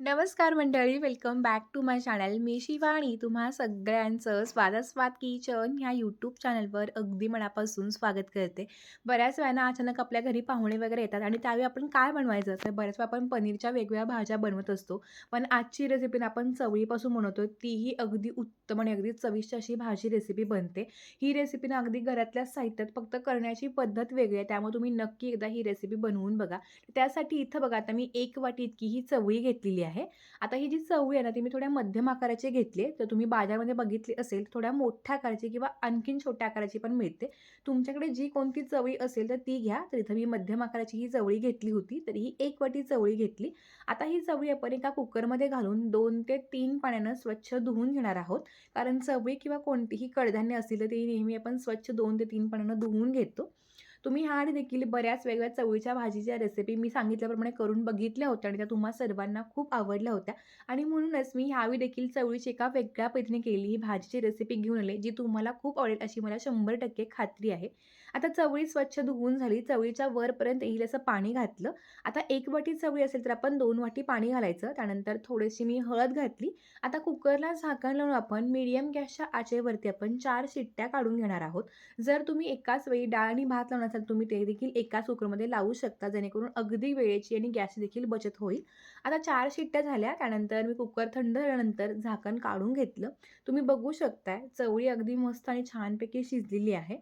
नमस्कार मंडळी, welcome back to my channel. मी शिवाणी तुम्हा सगळ्यांचं स्वादास्वाद किचन ह्या यूट्यूब चॅनलवर अगदी मनापासून स्वागत करते. बऱ्याच वेळा अचानक आपल्या घरी पाहुणे वगैरे येतात आणि त्यावेळी आपण काय बनवायचं? तर बऱ्याच वेळा आपण पनीरच्या वेगवेगळ्या भाज्या बनवत असतो. पण आजची रेसिपी आपण चवळीपासून बनवतो. तीही अगदी उत्तम आणि अगदी चविष्ट अशी भाजी रेसिपी बनते. ही रेसिपी ना अगदी घरातल्या साहित्यात फक्त करण्याची पद्धत वेगळी आहे. त्यामुळे तुम्ही नक्की एकदा ही रेसिपी बनवून बघा. त्यासाठी इथं बघा आता मी एक वाटी इतकी ही चवळी घेतलेली आहे. आहे आता ही जी चवळी आहे ना, ती मी थोड्या मध्यम आकाराची घेतली आहे. तर तुम्ही बाजारामध्ये बघितली असेल, थोड्या मोठ्या आकाराची किंवा आणखीन छोट्या आकाराची पण मिळते. तुमच्याकडे जी कोणती चवळी असेल तर ती घ्या. तर इथं मी मध्यम आकाराची ही चवळी घेतली होती. तर ही एक वाटी चवळी घेतली. आता ही चवळी आपण एका कुकरमध्ये घालून दोन ते तीन पाण्यानं स्वच्छ धुवून घेणार आहोत. कारण चवळी किंवा कोणतीही कडधान्य असतील तर ती नेहमी आपण स्वच्छ दोन ते तीन पाण्यानं धुवून घेतो. तुम्ही हा आणि देखील बऱ्याच वेगळ्या चवळीच्या भाजीच्या रेसिपी मी सांगितल्याप्रमाणे करून बघितल्या होत्या आणि त्या तुम्हा सर्वांना खूप आवडल्या होत्या आणि म्हणूनच मी ह्यावेळी देखील चवळीची एका वेगळ्या पद्धतीने केली ही भाजीची रेसिपी घेऊन आले, जी तुम्हाला खूप आवडेल अशी मला 100% खात्री आहे. आता चवळी स्वच्छ धुवून झाली. चवळीच्या वरपर्यंत येईल असं पाणी घातलं. आता एक वाटी चवळी असेल तर आपण दोन वाटी पाणी घालायचं. त्यानंतर थोडीशी मी हळद घातली. आता कुकरला झाकण लावून आपण मीडियम गॅसच्या आचेवरती आपण चार शिट्ट्या काढून घेणार आहोत. जर तुम्ही एकाच वेळी डाळ आणि भात लावणार असाल, तुम्ही ते देखील एकाच कुकरमध्ये लावू शकता, जेणेकरून अगदी वेळेची आणि गॅस देखील बचत होईल. आता चार शिट्ट्या झाल्या. त्यानंतर मी कुकर थंड झाल्यानंतर झाकण काढून घेतलं. तुम्ही बघू शकताय चवळी अगदी मस्त आणि छानपैकी शिजलेली आहे.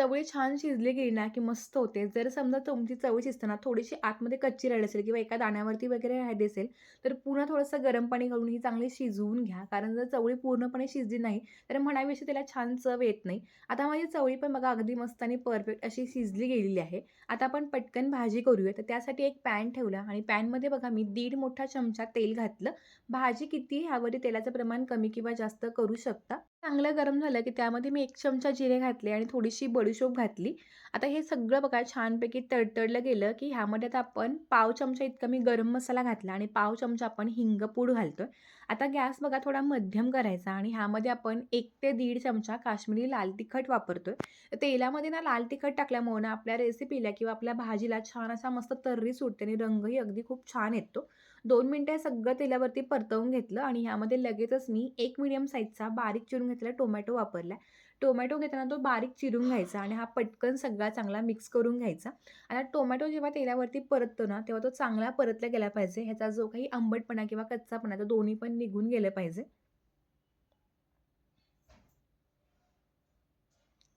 चवळी छान शिजली गेली ना, की मस्त होते. जर समजा तुमची चवळी शिजताना थोडीशी आतमध्ये कच्ची राहिली असेल किंवा एका दाण्यावरती वगैरे राहिली असेल, तर पुन्हा थोडंसं गरम पाणी घालून ही चांगली शिजवून घ्या. कारण जर चवळी पूर्णपणे शिजली नाही, तर म्हणावीशी त्याला छान चव येत नाही. आता माझी चवळी पण बघा अगदी मस्त आणि परफेक्ट अशी शिजली गेलेली आहे. आता आपण पटकन भाजी करूया. तर त्यासाठी एक पॅन ठेवला आणि पॅनमध्ये बघा मी दीड मोठा चमचा तेल घातलं. भाजी किती ह्यावरती तेलाचं प्रमाण कमी किंवा जास्त करू शकता. चांगलं गरम झालं, की त्यामध्ये मी एक चमचा जिरे घातले आणि थोडीशी बडीशोप घातली. आता हे सगळं बघा छानपैकी तडतडलं गेलं, की ह्यामध्ये आता आपण पाव चमचा इतका मी गरम मसाला घातला आणि पाव चमचा आपण हिंगपूड घालतो आता गॅस बघा थोडा मध्यम करायचा आणि ह्यामध्ये आपण एक ते दीड चमचा काश्मीरी लाल तिखट वापरतोय. तेलामध्ये ना लाल तिखट टाकल्यामुळे ना आपल्या रेसिपीला किंवा आपल्या भाजीला छान असा मस्त तर्री सुटते आणि रंगही अगदी खूप छान येतो. दोन मिनटं सगळं तेलावरती परतवून घेतलं आणि ह्यामध्ये लगेचच मी एक मिडियम साईजचा बारीक चिरून घेतलेला टोमॅटो वापरला. टोमॅटो घेताना तो बारीक चिरून घ्यायचा आणि हा पटकन सगळा चांगला मिक्स करून घ्यायचा. आणि टोमॅटो जेव्हा तेलावरती परततो ना, तेव्हा तो चांगला परतला गेला पाहिजे. ह्याचा जो काही आंबटपणा किंवा कच्चापणा तो दोन्ही पण निघून गेलं पाहिजे.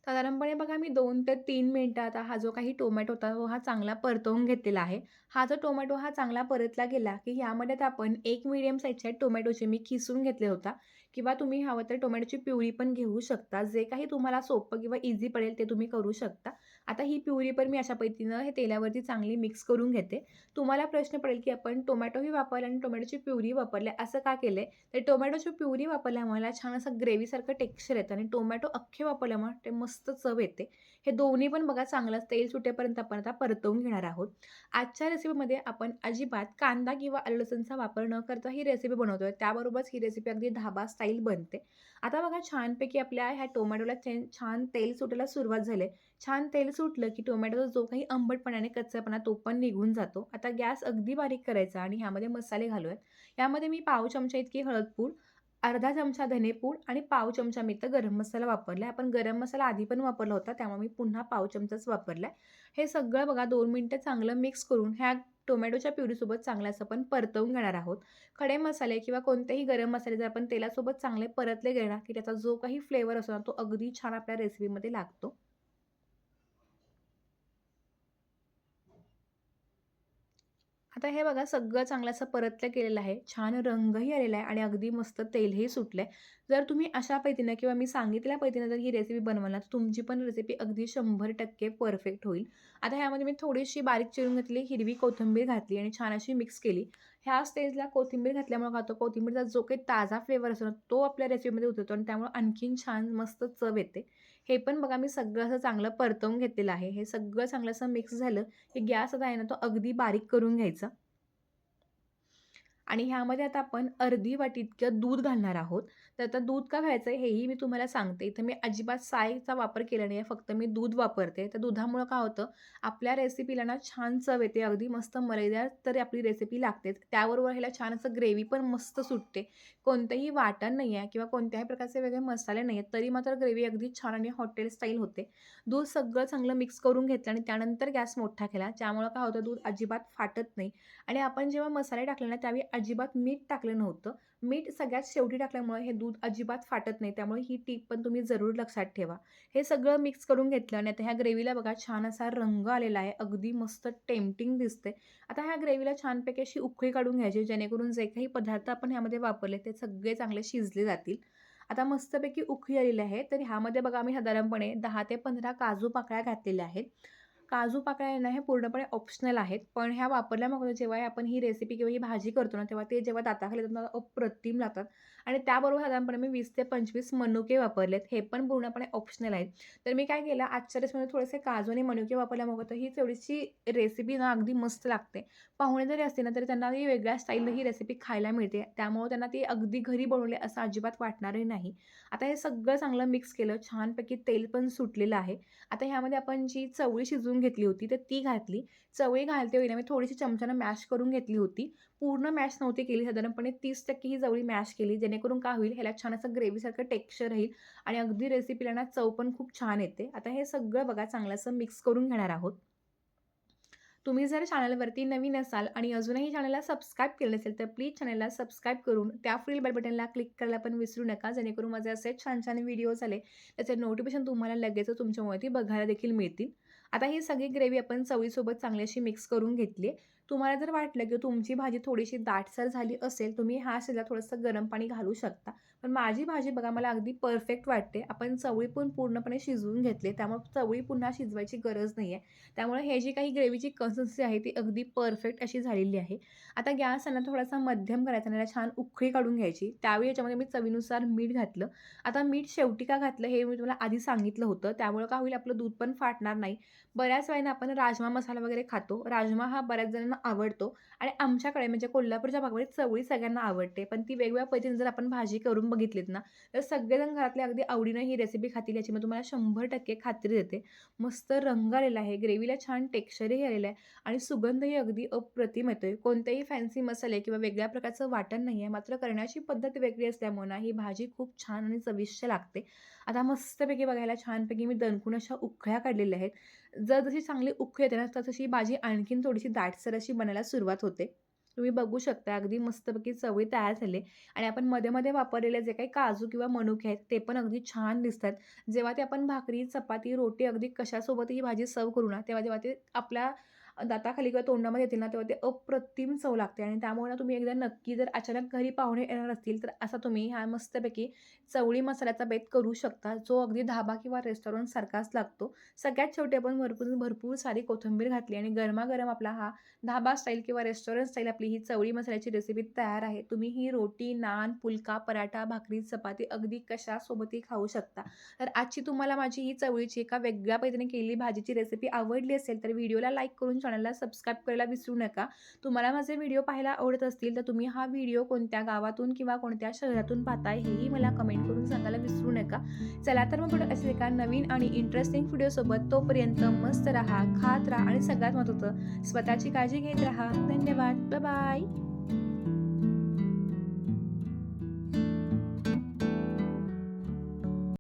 साधारणपणे बघा मी दोन ते 3 मिनिटं आता हा जो काही टोमॅटो होता, तो हा चांगला परतवून घेतलेला आहे. हा जो टोमॅटो हा चांगला परतला गेला, की यामध्ये आपण एक मीडियम साईजच्या टोमॅटोचे मी खिसून घेतले होता किंवा तुम्ही हवं तर टोमॅटोची प्युरी पण घेऊ शकता. जे काही तुम्हाला सोपं किंवा इझी पडेल ते तुम्ही करू शकता. आता ही प्युरी पण मी अशा पद्धतीनं हे तेलावरती चांगली मिक्स करून घेते. तुम्हाला प्रश्न पडेल, की आपण टोमॅटोही वापरला आणि टोमॅटोची प्युरी वापरले असं का केलंय? तर टोमॅटोची प्युरी वापरल्यामुळे मला छान असं ग्रेव्हीसारखं टेक्स्चर येतं आणि टोमॅटो अख्खे वापरल्यामुळे ते मस्त चव येते. हे दोन्ही पण बघा चांगलं तेल सुटेपर्यंत आपण आता परतवून घेणार आहोत. आजच्या रेसिपीमध्ये आपण अजिबात कांदा किंवा आलं लसूणचा वापर न करता ही रेसिपी बनवतोय. त्याबरोबरच ही रेसिपी अगदी धाबा स्टाईल बनते. आता बघा छानपैकी आपल्या ह्या टोमॅटोला छान तेल सुटायला सुरुवात झाली छान तेल सुटलं, की टोमॅटोचा जो काही आंबटपणाने कच्चापणा तो पण निघून जातो. आता गॅस अगदी बारीक करायचा आणि ह्यामध्ये मसाले घालूयात. यामध्ये मी पाव चमचा इतकी हळदपूड अर्धा चमचा धनेपूड आणि पाव चमचा मी तर गरम मसाला वापरला आपण गरम मसाला आधी पण वापरला होता, त्यामुळे मी पुन्हा पाव चमचाच वापरला हे सगळं बघा दोन मिनटं चांगलं मिक्स करून ह्या टोमॅटोच्या प्युरीसोबत चांगलं असं आपण परतवून घेणार आहोत. खडे मसाले किंवा कोणतेही गरम मसाले जर आपण तेलासोबत चांगले परतले गेले ना, की त्याचा जो काही फ्लेवर असतो ना, तो अगदी छान आपल्या रेसिपीमध्ये लागतो. आता हे बघा सगळं चांगलं असं परतलं केलेलं आहे. छान रंगही आलेला आहे आणि अगदी मस्त तेलही सुटलंय. जर तुम्ही अशा पद्धतीनं किंवा मी सांगितल्या पद्धतीनं जर ही रेसिपी बनवला तर तुमची पण रेसिपी अगदी 100% परफेक्ट होईल. आता ह्यामध्ये मी थोडीशी बारीक चिरून घेतली हिरवी कोथिंबीर घातली आणि छान अशी मिक्स केली. ह्या स्टेजला कोथिंबीर घातल्यामुळे खातो कोथिंबीरचा जो काही ताजा फ्लेवर असतो ना, तो आपल्या रेसिपीमध्ये उतरतो आणि त्यामुळे आणखीन छान मस्त चव येते. हे पण बघा मी सगळं असं चांगलं परतवून घेतलेलं आहे. हे सगळं चांगलं असं मिक्स झालं, की गॅस आता आहे ना, तो अगदी बारीक करून घ्यायचा. आणि ह्यामध्ये आता आपण अर्धी वाटी इतकं दूध घालणार आहोत. तर आता दूध का घ्यायचं आहे हेही मी तुम्हाला सांगते. इथं मी अजिबात सायचा वापर केला नाही आहे. फक्त मी दूध वापरते. तर दुधामुळं काय होतं, आपल्या रेसिपीला ना छान चव येते. अगदी मस्त मलईदार तर आपली रेसिपी लागतेच. त्याबरोबर ह्याला छान असं ग्रेव्ही पण मस्त सुटते. कोणतंही वाटण नाही आहे किंवा कोणत्याही प्रकारचे वेगळे मसाले नाही आहेत. तरी मात्र ग्रेव्ही अगदी छान आणि हॉटेल स्टाईल होते. दूध सगळं चांगलं मिक्स करून घेतलं आणि त्यानंतर गॅस मोठा केला. त्यामुळं काय होतं, दूध अजिबात फाटत नाही आणि आपण जेव्हा मसाले टाकले ना, त्यावेळी अजिबात मीठ टाकलं नव्हतं. मीठ सगळ्यात शेवटी टाकल्यामुळे हे दूध अजिबात फाटत नाही. त्यामुळे ही टीप पण तुम्ही जरूर लक्षात ठेवा. हे सगळं मिक्स करून घेतलं आणि आता ह्या ग्रेव्हीला बघा छान असा रंग आलेला आहे. अगदी मस्त टेम्पटिंग दिसते. आता ह्या ग्रेव्हीला छानपैकी अशी उकळी काढून घ्यायची, जेणेकरून जे काही पदार्थ आपण ह्यामध्ये वापरले ते सगळे चांगले शिजले जातील. आता मस्तपैकी उखळी आलेली आहे. तर ह्यामध्ये बघा मी साधारणपणे दहा ते 15 काजू पाकळ्या घातलेल्या आहेत. काजू पाकळ्या आहे ना, हे पूर्णपणे ऑप्शनल आहेत. पण ह्या वापरल्यामुळे जेव्हा आपण ही रेसिपी किंवा ही भाजी करतो ना, तेव्हा ते जेव्हा दाताखाली येतात अप्रतिम लागतात आणि त्याबरोबर साधारणपणे मी वीस ते 25 मनुके वापरलेत. हे पण पूर्णपणे ऑप्शनल आहेत. तर मी काय केलं, आजच्या रेसिपीमध्ये थोडेसे काजू आणि मनुके वापरल्यामुळे तर ही थोडीशी रेसिपी ना अगदी मस्त लागते. पाहुणे जरी असतील ना, तरी त्यांना ही वेगळ्या स्टाईलनं ही रेसिपी खायला मिळते. त्यामुळे त्यांना ती अगदी घरी बनवली असं अजिबात वाटणारही नाही. आता हे सगळं चांगलं मिक्स केलं. छानपैकी तेल पण सुटलेलं आहे. आता ह्यामध्ये आपण जी चवळी शिजवून घेतली होती, तर ती घातली. चवळी घालते वेळी मी थोडीशी चमच्यानं मॅश करून घेतली होती. पूर्ण मॅश नव्हती केली. साधारणपणे 30% ही चवळी मॅश केली. जेणेकरून काय होईल, ह्याला छान असं ग्रेव्हीसारखं टेक्स्चर राहील आणि अगदी रेसिपीला ना चव पण खूप छान येते. आता हे सगळं बघा चांगलं असं मिक्स करून घेणार आहोत. तुम्ही जर चॅनलवरती नवीन असाल आणि अजूनही चॅनलला सबस्क्राईब केलं नसेल, तर प्लीज चॅनलला सबस्क्राईब करून त्या फ्रील बेल बटनला क्लिक करायला पण विसरू नका. जेणेकरून माझे असे छान-छान व्हिडिओज आले, त्याचे नोटिफिकेशन तुम्हाला लगेचच ती बघायला देखील मिळतील. आता ही सगळी ग्रेव्ही आपण चवळीसोबत चांगली अशी मिक्स करून घेतली आहे. तुम्हाला जर वाटलं की तुमची भाजी थोडीशी दाटसर झाली असेल, तुम्ही ह्या शिजला थोडंसं गरम पाणी घालू शकता. पण माझी भाजी बघा मला अगदी परफेक्ट वाटते. आपण चवळी पण पूर्णपणे शिजवून घेतले त्यामुळे चवळी पुन्हा शिजवायची गरज नाही आहे. त्यामुळे हे जी काही ग्रेव्हीची कन्सिस्टन्सी आहे, ती अगदी परफेक्ट अशी झालेली आहे. आता गॅस आहे थोडासा मध्यम करायचा आणि छान उखळी काढून घ्यायची. त्यावेळी याच्यामध्ये मी चवीनुसार मीठ घातलं. आता मीठ शेवटी का घातलं, हे मी तुम्हाला आधी सांगितलं होतं. त्यामुळे का होईल, आपलं दूध पण फाटणार नाही. बऱ्याच वेळेला आपण राजमा मसाला वगैरे खातो. राजमा हा बऱ्याच जणांना आवडतो आणि आमच्याकडे म्हणजे कोल्हापूरच्या भागामध्ये चवळी सगळ्यांना आवडते. पण ती वेगवेगळ्या पद्धतीने जर आपण भाजी करून बघितलीत ना, तर सगळेजण घरातले अगदी आवडीनं ही रेसिपी खातील याची मी तुम्हाला 100% खात्री देते. मस्त रंग आलेला आहे. ग्रेव्हीला छान टेक्स्चरही आलेलं आहे आणि सुगंधही अगदी अप्रतिम येतोय. कोणतेही फॅन्सी मसाले किंवा वेगळ्या प्रकारचं वाटण नाही आहे. मात्र करण्याची पद्धत वेगळी असल्यामुळे ना, ही भाजी खूप छान आणि चविष्ट लागते. आता मस्तपैकी बघायला छानपैकी मी दणकून अशा उखळ्या काढलेल्या आहेत. जर जशी चांगली उकळी येते ना, तर तशी भाजी आणखीन थोडीशी दाटसर अशी बनायला सुरुवात होते. तुम्ही बघू शकता अगदी मस्तपैकी चवळी तयार झाले आणि आपण मध्ये-मध्ये वापरलेले जे काही काजू किंवा मनुके आहेत, ते पण अगदी छान दिसतात. जेव्हा ते आपण भाकरी, चपाती, रोटी अगदी कशासोबत ही भाजी सर्व करू ना, तेव्हा जेव्हा ते आपल्या दाताखाली किंवा तोंडामध्ये येतील ना, तेव्हा ते अप्रतिम चव लागते आणि त्यामुळे ना तुम्ही एकदा नक्की जर अचानक घरी पाहुणे येणार असतील, तर असा तुम्ही हा मस्तपैकी चवळी मसाल्याचा बेत करू शकता. जो अगदी धाबा किंवा रेस्टॉरंटसारखाच लागतो. सगळ्यात शेवटी आपण भरपूर भरपूर सारी कोथिंबीर घातली आणि गरमागरम आपला हा धाबा स्टाईल किंवा रेस्टॉरंट स्टाईल आपली ही चवळी मसाल्याची रेसिपी तयार आहे. तुम्ही ही रोटी, नान, पुलका पराठा, भाकरी, चपाती अगदी कशासोबतही खाऊ शकता. तर आजची तुम्हाला माझी ही चवळीची एका वेगळ्या पद्धतीने केलेली भाजीची रेसिपी आवडली असेल, तर व्हिडिओला लाईक करून चॅनलला सबस्क्राईब करायला विसरू नका. तुम्हाला माझे व्हिडिओ पाहायला आवडत असतील, तर तुम्ही हा व्हिडिओ कोणत्या गावातून किंवा कोणत्या शहरातून पाहताय, हेही मला कमेंट करून सांगायला विसरू नका. चला तर मग पुढे असेल एका नवीन आणि इंटरेस्टिंग व्हिडिओसोबत तोपर्यंत मस्त राहा, खात राहा आणि सगळ्यात महत्त्वाचं स्वतःची काळजी घेत राहा. धन्यवाद. Bye bye.